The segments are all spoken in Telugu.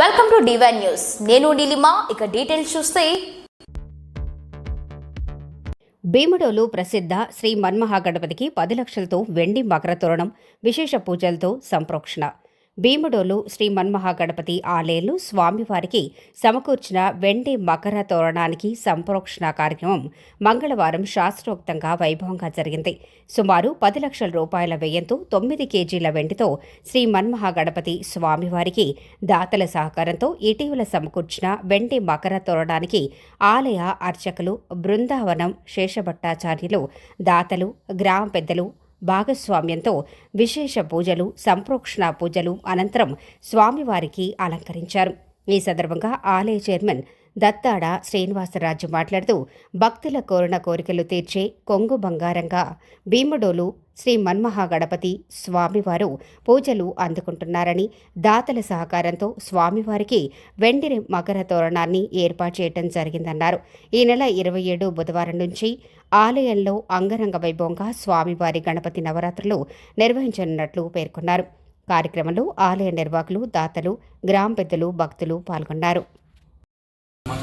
వెల్కమ్ టు డివైన్ న్యూస్ నేను నీలిమా ఇక డీటెయిల్స్ చూస్తే. భీముడోలు ప్రసిద్ధ శ్రీ మన్మహాగణపతికి పది లక్షలతో వెండి మకర తోరణం విశేష పూజలతో సంప్రోక్షణ. భీముడోలు శ్రీ మన్మహాగణపతి ఆలయంలో స్వామివారికి సమకూర్చిన వెండి మకర తోరణానికి సంప్రోక్షణ కార్యక్రమం మంగళవారం శాస్త్రోక్తంగా వైభవంగా జరిగింది. సుమారు పది లక్షల రూపాయల వ్యయంతో తొమ్మిది కేజీల వెండితో శ్రీ మన్మహాగణపతి స్వామివారికి దాతల సహకారంతో ఇటీవల సమకూర్చిన వెండి మకర తోరణానికి ఆలయ అర్చకులు బృందావనం శేషభట్టాచార్యులు దాతలు గ్రామ పెద్దలు భాగస్వామ్యంతో విశేష పూజలు సంప్రోక్షణ పూజలు అనంతరం స్వామివారికి అలంకరించారు. ఈ సందర్భంగా ఆలయ చైర్మన్ దత్తాడ శ్రీనివాసరాజు మాట్లాడుతూ భక్తుల కోరిన కోరికలు తీర్చే కొంగు బంగారంగా భీముడోలు శ్రీ మన్మహాగణపతి స్వామివారు పూజలు అందుకుంటున్నారని దాతల సహకారంతో స్వామివారికి వెండి మకర తోరణాన్ని ఏర్పాటు చేయడం జరిగిందన్నారు. ఈ నెల ఇరవై ఏడు బుధవారం నుంచి ఆలయంలో అంగరంగ వైభవంగా స్వామివారి గణపతి నవరాత్రులు నిర్వహించనున్నట్లు పేర్కొన్నారు. కార్యక్రమంలో ఆలయ నిర్వాహకులు దాతలు గ్రామ పెద్దలు భక్తులు పాల్గొన్నారు.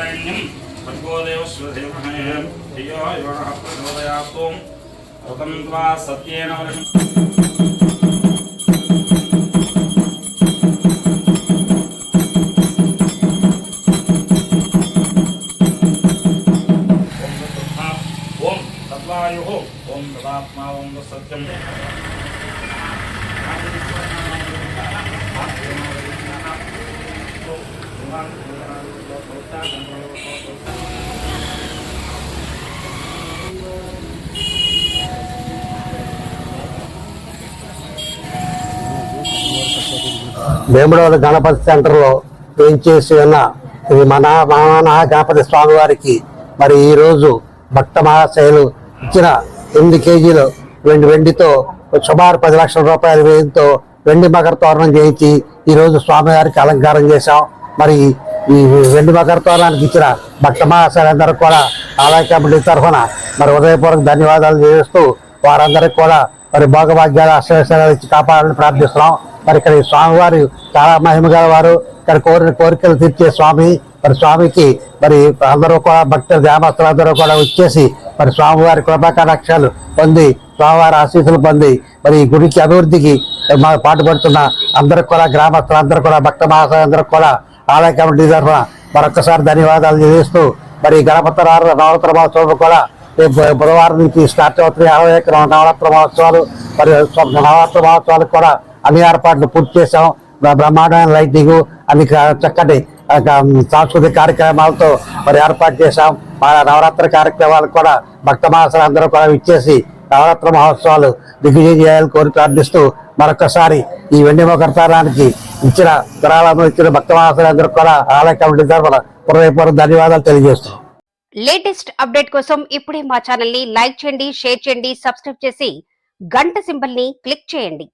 పులితావసానాం పులితావస్తాత్ పులితోత్తరాస్తాము సంగణపరాపాసు సకల కార్యం అనుకూల్యత ధూర్వరణ్యం భర్గోదేవస్వధీమహే ధియో యోనః ప్రచోదయాత్తు ఋతం త్వా సత్యేన వర్షం గణపతి సెంటర్లో ఏం చేసి ఉన్న ఇది మన మన గణపతి స్వామి వారికి మరి ఈరోజు భక్త మహాశైలు ఇచ్చిన ఎనిమిది కేజీలు వెండి వెండితో సుమారు పది లక్షల రూపాయల వ్యయంతో వెండి మకర తోరణం చేయించి ఈరోజు స్వామివారికి అలంకారం చేశాం. మరి ఈ వెండి మకర ఇచ్చిన భక్త కూడా ఆలయ కమిటీ తరఫున మరి ఉదయపూర్వక ధన్యవాదాలు చేస్తూ వారందరికీ కూడా మరి భోగభాగ్యాలు అష్టవేశాలు ఇచ్చి కాపాడాలని ప్రార్థిస్తున్నాం. మరి ఇక్కడ ఈ స్వామివారు చాలా మహిమ గల వారు ఇక్కడ కోరిన కోరికలు తీర్చే స్వామి మరి స్వామికి మరి అందరూ కూడా భక్తులు గ్రామస్తులు అందరూ కూడా వచ్చేసి మరి స్వామివారి కృపాకటాక్షాలు పొంది స్వామివారి ఆశీస్సులు పొంది మరి ఈ గుడికి అభివృద్ధికి మా పాటుపడుతున్న అందరికి కూడా గ్రామస్తులు అందరూ కూడా భక్త మహాశయులందరూ కూడా ఆలయ కమిటీ తరఫున మరొకసారి ధన్యవాదాలు తెలియజేస్తూ మరి గణపతి నవరాత్రి మహోత్సవం కూడా బుధవారం నుంచి స్టార్ట్ అవుతున్నాయి. యాభై ఎకరం నవరాత్రి మహోత్సవాలు మరి నవరాత్రి మహోత్సవాలకు కూడా అన్ని ఏర్పాట్లు పూర్తి చేశాం. బ్రహ్మాండమైన లైటింగ్ అన్ని చక్కటి సాంస్కృతిక కార్యక్రమాలతో మరి ఏర్పాటు చేశాం. మా నవరాత్రి కార్యక్రమాలకు కూడా భక్త మహాశులు అందరూ కూడా ఇచ్చేసి నవరాత్రి మహోత్సవాలు దిగ్విజయం చేయాలని కోరి ప్రార్థిస్తూ మరొకసారి ఈ వెండి మొకర్తారానికి ఇచ్చిన విరాళము ఇచ్చిన భక్తవాసులందరూ కూడా ఆలయ కమిటీ తరఫున హృదయపూర్వక ధన్యవాదాలు తెలియజేస్తున్నాం. లేటెస్ట్ అప్డేట్ కోసం ఇప్పుడే మా ఛానల్ని లైక్ చేయండి షేర్ చేయండి సబ్స్క్రైబ్ చేసి గంట సింబల్ని క్లిక్ చేయండి.